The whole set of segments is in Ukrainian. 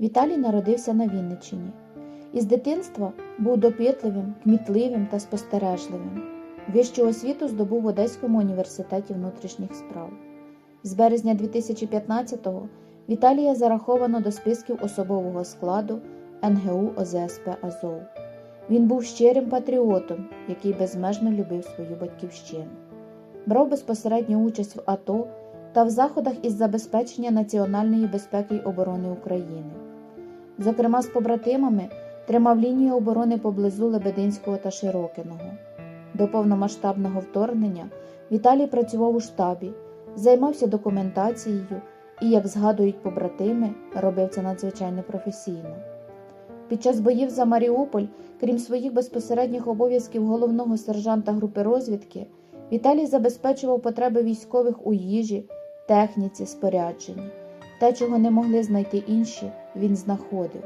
Віталій народився на Вінниччині. Із дитинства був допитливим, кмітливим та спостережливим. Вищу освіту здобув в Одеському університеті внутрішніх справ. З березня 2015-го Віталія зараховано до списків особового складу НГУ ОЗСП Азов. Він був щирим патріотом, який безмежно любив свою батьківщину. Брав безпосередню участь в АТО та в заходах із забезпечення національної безпеки й оборони України. Зокрема, з побратимами тримав лінію оборони поблизу Лебединського та Широкиного. До повномасштабного вторгнення Віталій працював у штабі, займався документацією і, як згадують побратими, робив це надзвичайно професійно. Під час боїв за Маріуполь, крім своїх безпосередніх обов'язків головного сержанта групи розвідки, Віталій забезпечував потреби військових у їжі, техніці, спорядженні. Те, чого не могли знайти інші, він знаходив.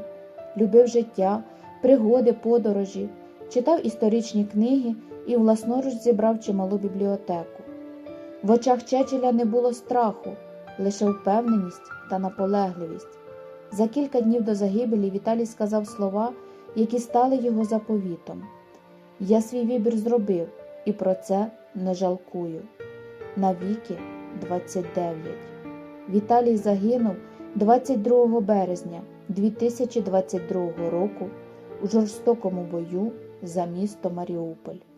Любив життя, пригоди, подорожі, читав історичні книги і власноруч зібрав чималу бібліотеку. В очах Чечеля не було страху, лише впевненість та наполегливість. За кілька днів до загибелі Віталій сказав слова, які стали його заповітом. Я свій вибір зробив і про це не жалкую. Навіки 29. Віталій загинув 22 березня 2022 року у жорстокому бою за місто Маріуполь.